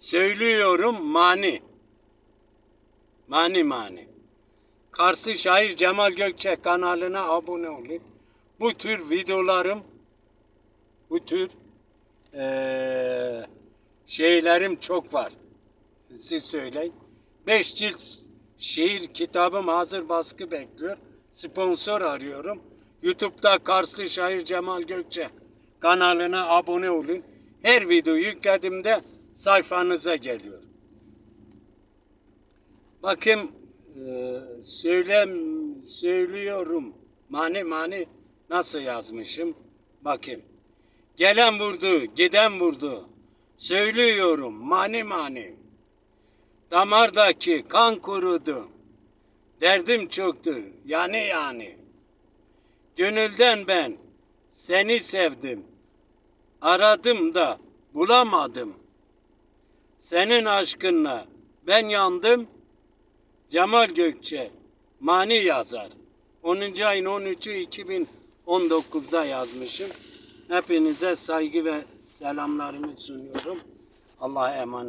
Söylüyorum mani. Mani mani. Kars'ı şair Cemal Gökçe kanalına abone olun. Bu tür videolarım, bu tür eee, şeylerim çok var. Siz söyleyin. Beş cilt şiir kitabım hazır baskı bekliyor. Sponsor arıyorum. YouTube'da Karslı şair Cemal Gökçe kanalına abone olun. Her video yüklediğimde sayfanıza geliyor. Bakın eee, söylem söylüyorum. Mani mani nasıl yazmışım? Bakın. Gelen vurdu, giden vurdu. Söylüyorum mani mani. Damardaki kan kurudu. Derdim çoktu yani yani. Gönülden ben seni sevdim. Aradım da bulamadım. Senin aşkınla ben yandım. Cemal Gökçe mani yazar. 10. ayın 13'ü 2019'da yazmışım. Hepinize saygı ve selamlarımı sunuyorum. Allah'a emanet.